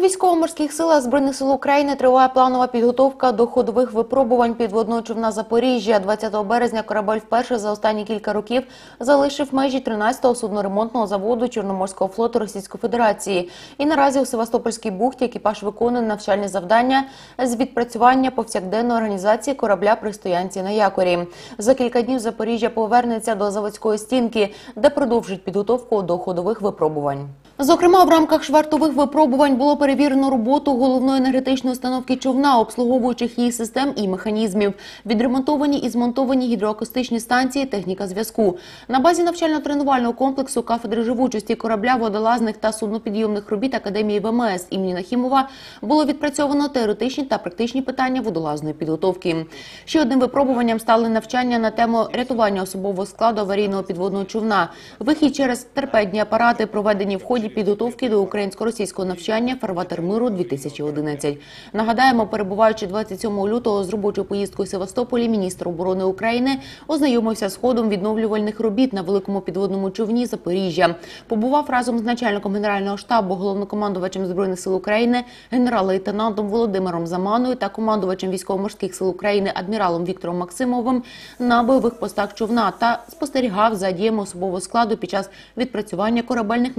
військово-морських силах збройних сил України триває планова підготовка до ходових випробувань підводного човна Запоріжжя. 20 березня корабель вперше за останні кілька років залишив межі 13-го судноремонтного заводу Чорноморського флоту Російської Федерації. І наразі у Севастопольській бухті екіпаж виконує навчальні завдання з відпрацювання повсякденної організації корабля при стоянці на якорі. За кілька днів Запоріжжя повернеться до заводської стінки, де продовжить підготовку до ходових випробувань. Зокрема, в рамках швартових випробувань було перевірено роботу головної енергетичної установки човна, обслуговуючих її систем і механізмів, відремонтовані і змонтовані гідроакустичні станції, техніка зв'язку. На базі навчально-тренувального комплексу кафедри живучості корабля, водолазних та суднопідйомних робіт Академії ВМС імені Нахімова було відпрацьовано теоретичні та практичні питання водолазної підготовки. Ще одним випробуванням стали навчання на тему рятування особового складу аварійного підводного човна, вихід через торпедні апарати, проведені в ході підготовки до українсько-російського навчання «Фарватер миру 2011 Нагадаємо, перебуваючи 27 лютого з робочою поїздкою Севастополі, міністр оборони України ознайомився з ходом відновлювальних робіт на великому підводному човні Запоріжжя. Побував разом з начальником генерального штабу, головнокомандувачем збройних сил України, генерал-лейтенантом Володимиром Заманою та командувачем військово-морських сил України адміралом Віктором Максимовим на бойових постах човна та спостерігав за діями особового складу під час відпрацювання корабельних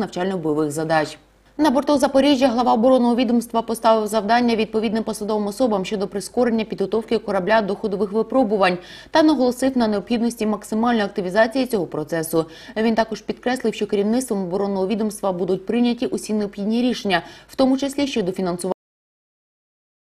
навчально-бойових задач. На борту Запоріжжя глава оборонного відомства поставив завдання відповідним посадовим особам щодо прискорення підготовки корабля до ходових випробувань та наголосив на необхідності максимальної активізації цього процесу. Він також підкреслив, що керівництвом оборонного відомства будуть прийняті усі необхідні рішення, в тому числі щодо фінансування.